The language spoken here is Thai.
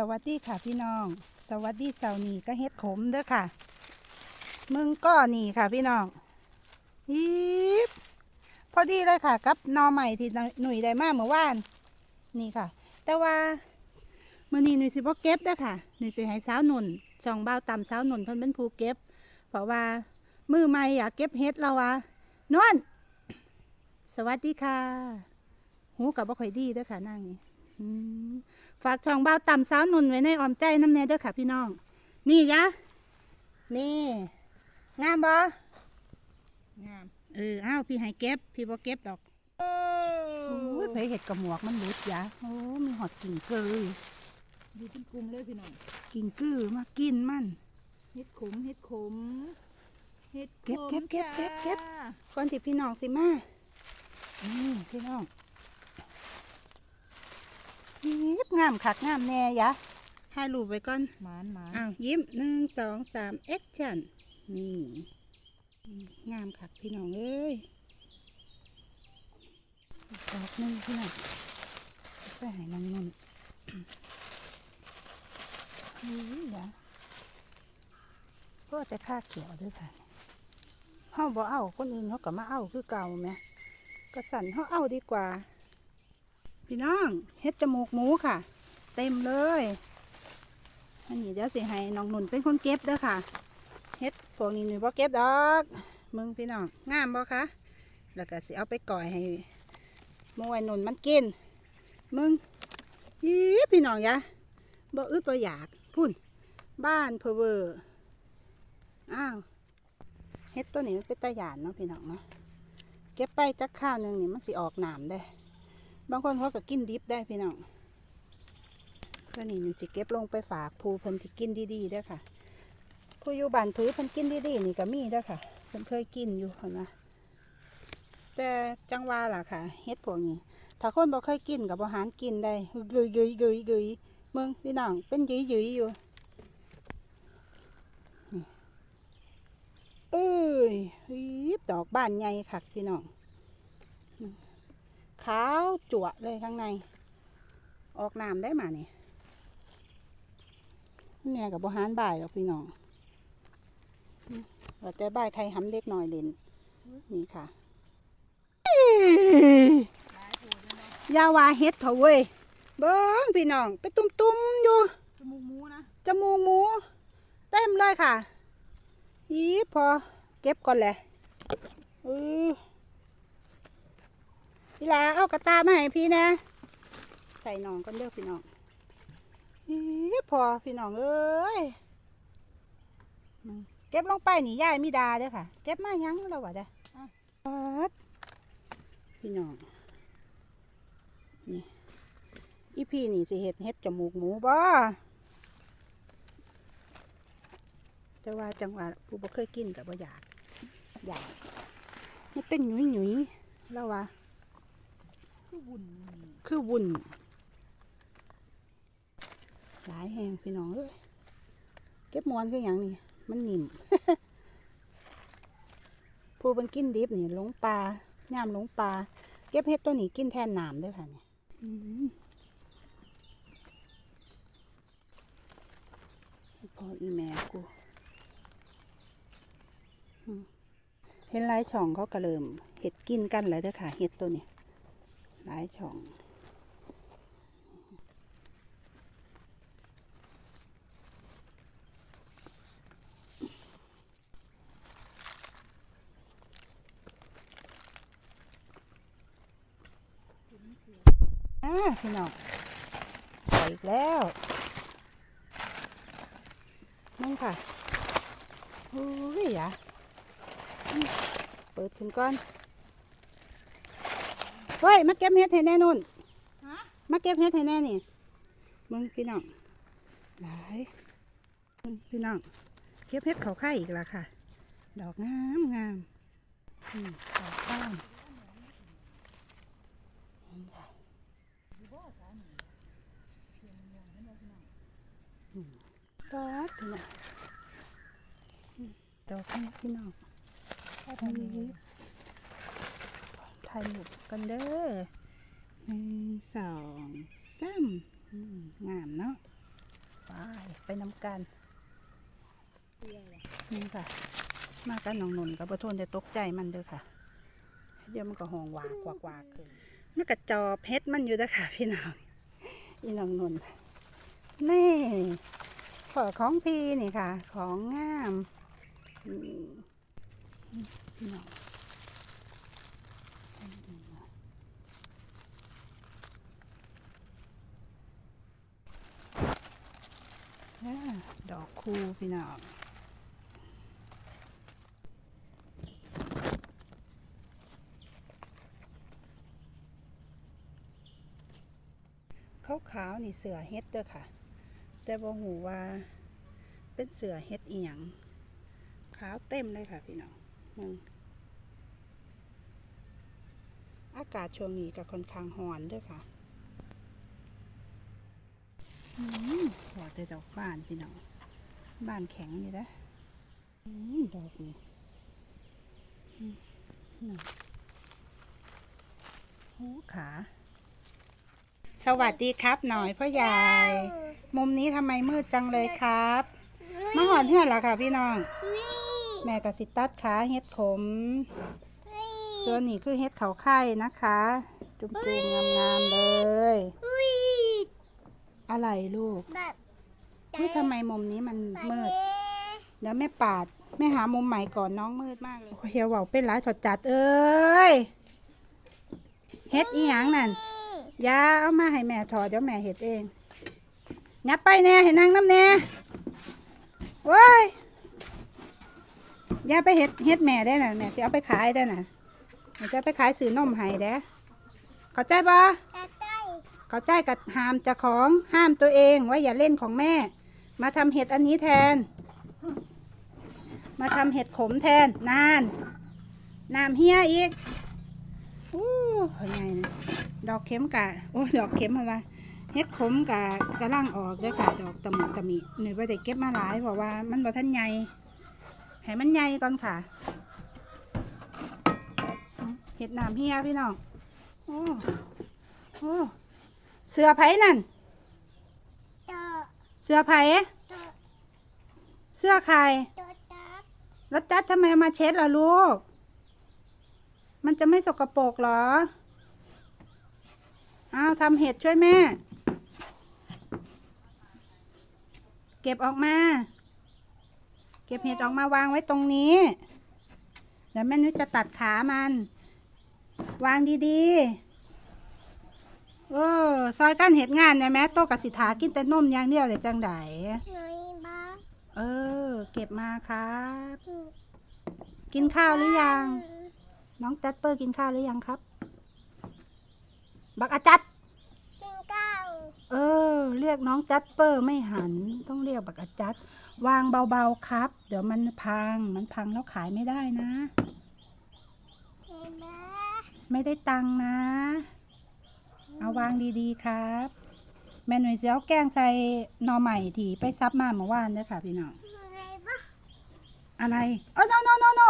สวัสดีค่ะพี่น้อง สวัสดีเสาร์นี้ก็เฮ็ดขมเด้อค่ะ มึงก็นี่ค่ะพี่น้องยิบพอดีเลยค่ะกับนอใหม่ที่หนุ่ยได้มาเมื่อวานนี่ค่ะ แต่ว่ามื่อนี้หนุ่ยสิบ่เก็บเด้อค่ะหนุ่ยสิให้สาวหนุ่นช่องเบ้าต่ำสาวหนุ่นเพิ่นเป็นผู้เก็บ เพราะว่ามือใหม่อยากเก็บเฮ็ดแล้ววะนวลสวัสดีค่ะ หูกับบ่ค่อยดีเด้อค่ะนั่งนี่ ฝากช่องเบาต่ำสาวหนุนไว้ในอ้อมใจน้ำแน่เด้อค่ะพี่น้อง นี่ยะ นี่ งามบ่งาม เออ อ้าว พี่ให้เก็บ พี่บ่เก็บดอก โอ้โอ้ยไผเห็ดกระหมวกมันหลุดยะ โอ้ มีหอดกิ่งเกยดูเป็นกลุ่มเลยพี่น้อง กิ่งกือมากินมันเฮ็ดขมเฮ็ดขมเฮ็ดขมเก็บเก็บเก็บเก็บเก็บจ้าก่อนที่พี่น้องสิมา นี่พี่น้อง ยิบงามคักงามแน่ยะถ่ายรูปไว้ก่อนหมานหมานอ้าวยิ้มหนึ่งสองสามแอคชั่นนี่อืมงามคักพี่น้องเอ้ยอีกดอกหนึ่งพี่น้องไปใหายนางนุ่นนี่ยะก็จะค่าเขียวด้วยค่ะเฮาบ่เอาคนอื่นเขาก็มาเอาคือเก่าไหมก็สั่นเขาเอาดีกว่า พี่น้องเฮ็ดจมูกหมูค่ะ เต็มเลยอันนี้เดี๋ยวสิให้น้องหนุนเป็นคนเก็บเด้อค่ะเฮ็ดพวกนี้หนูบ่เก็บดอกมึงพี่น้องงามบ่คะแล้วก็สิเอาไปก่อยให้หมวยหนุนมันกินมึงอีพี่น้องยะบ่อึดบ่อยากพุ่นบ้านเพอเวอร์อ้าวเฮ็ดตัวนี้มันเป็นตาหยานเนาะพี่น้องเนาะเก็บไปจักข้าวหนึงนี่มันสิออกหนามได้ บางคนเขาก็กินดิบได้พี่น้องเพื่อนี่หนูสิเก็บลงไปฝากผู้เพิ่นที่กินดีๆเด้ค่ะ ผู้อยู่บ้านผือเพิ่นกินดีๆนี่ก็มีด้ค่ะเพิ่นเคยกินอยู่เห็นไหมแต่จังว่าล่ะค่ะเฮ็ดพวกนี้ ถ้าคนบ่เคยกินกับอาหารกินได้กึยกึยกึยกึยมึงพี่น้องเป็นยุยยุยอยู่เอ้ยรีบดอกบ้านใหญ่ค่ะพี่น้อง ขาวจั่วะเลยข้างใน ออกน้ำได้มาเนี่ยแม่กับบหารบ่ายหรอกพี่น้องว่าแต่บ่ายใครหำเด็กหน่อยเล่นนี่ค่ะอยาวาเฮ็ดเถอะเว้ยเบิ้งพี่น้องไปตุ้มๆอยู่จมูกหมูนะจมูกหมูเต็มเลยค่ะอีพอเก็บก่อนแหละอือ พี่ลาเอากระตามาให้พี่นะ ใส่น้องกันเด้อพี่น้องอีพอพี่น้องเอ้ยเก็บลงไปนี่ยายมีดาเด้อค่ะ เก็บมายังแล้วะเด้อพี่น้องนี่อีพี่นี่สิเห็ดเห็ดจมูกหมูบ่แต่ว่าจังหวะผู้บ่เคยกินกับบ่อยากอยากมันเป็นหยุยหยุยแล้วว่า คือวุ่นคือวุ่นหลายแหงพี่น้องเอ้ยเก็บมวนคืออย่างนี้มันนิ่มผู้เป็นกินดิบนี่หลงปลาย่ามหลงปลาเก็บเห็ดตัวนี้กินแทนน้ำเด้วยค่ะเนี่ยอืมพออีแม่กูอืมเห็นหลายช่องเขาก็เริ่มเห็ดกินกันแล้วเด้อค่ะ เห็ดตัวนี้ หลายช่องพี่น้องใส่อีกแล้วนั่นค่ะโอ้ยอย่าอืมเปิดขึ้นก่อน เฮ้ยมาเก็บเห็ดให้แน่นุ่นฮะมาเก็บเห็ดให้แน่นี่มึงพี่น้องหลายมึงพี่น้องเก็บเห็ดเขาไข่อีกแล้วค่ะ ดอกงามงามอืมดอกข้ามนี่ค่ะอืมดอกพี่น้องอืมดอกนี้พี่น้องนี่ ถ่ายรูปกันเด้อหนึ่งสองสามงามเนาะไปไปนำกันนี่ค่ะ มากันน้องนนกับประทนจะตกใจมันเด้อค่ะ เดี๋ยวมันก็ห้องวากวากวากขึ้นมันกระจอบเพชรมันอยู่เด้อค่ะ พี่น้องอีน้องนนนี่ขอของพี่นี่ค่ะ ของงามอืมพี่น้อง ดอกคูพี่น้องขาวขาวๆนี่เสือเฮ็ดเด้อค่ะ แต่บ่หูว่าเป็นเสือเฮ็ดอีหยังขาวเต็มเลยค่ะพี่น้องมึงอากาศช่วงนี้ก็ค่อนข้างร้อนด้วยค่ะ อืมพอแต่ดอกบานพี่น้องบ้านแข็งอยู่นะดอกอีหู้ขา สวัสดีครับ หน่อยพ่อใหญ่ มุมนี้ทำไมมืดจังเลยครับมาหอดเฮือนแล้วค่ะพี่น้อง แม่กสิตัดขาเฮ็ดขมส่วนนี้คือเฮ็ดเขาไข่นะคะ จุ่มๆงามๆเลย อะไรลูกแบบนี่ทำไมมุมนี้มันมืด เดี๋ยวแม่ปาด แม่หามุมใหม่ก่อนน้องมืดมากเลยโอ้ยเฮียเว่าเป็นร้ายถอดจัดเอ้ยเฮ็ดอีหยังนั่นอยาเอามาให้แม่ถอดเดี๋ยวแม่เห็ดเองยับไปแน่เห็นนางน้ำแน่เว้ยอย่าไปเห็ดเห็ดแม่ได้น่ะแม่สิเอาไปขายได้น่ะแม่จะเอาไปขายซื้อนมให้เด้เข้าใจปะจะใกล้ เขาใจกับห้ามจะของห้ามตัวเองว่าอย่าเล่นของแม่ มาทำเห็ดอันนี้แทน มาทำเห็ดขมแทนนานน้ำเฮียอีกอู้เฮ้ยไงนะดอกเข็มกะโอ้ดอกเข็มอะไรเห็ดขมกะกระล่างออกด้วยค่ะดอกตะหมุตะมิหน่วยว่เก็บมาหลายเพราะว่ามันบ่ทันใหญ่ให้มันใหญ่ก่อนค่ะเห็ดน้ำเฮียพี่น้องโอ้โอ้ เสือไผ่นั่นจะเสือไผ่จะเสื้อใครจะจับแล้วจัดทำไมเอามาเช็ดล่ะลูก มันจะไม่สกปรกเหรอ อ้าวทำเห็ดช่วยแม่ เก็บออกมา เก็บเห็ดออกมาวางไว้ตรงนี้ เดี๋ยวแม่นุ้ยจะตัดขามัน วางดีๆ เออ ซอยกั้นเห็ดงานเนี่ยแม่โตกับสิทากินแต่นมอย่างเดียวเลยจังไดหน่อยบ้างเออ เก็บมาครับ พี่กินข้าวหรือยัง น้องแตตเปอร์กินข้าวหรือยังครับ บักอาจัด กินข้าวเออ เรียกน้องแตตเปอร์ไม่หัน ต้องเรียกบักอาจัด วางเบาๆครับ เดี๋ยวมันพัง มันพังแล้วขายไม่ได้นะเห็นไหมไม่ได้ตังค์นะ เอาวางดีๆครับ แม่หน่วยเสียวแกงใส่หนอใหม่ที่ไปซับมาเมื่อวานเด้อค่ะพี่น้อง อะไรบ้าอะไรเออ no no no no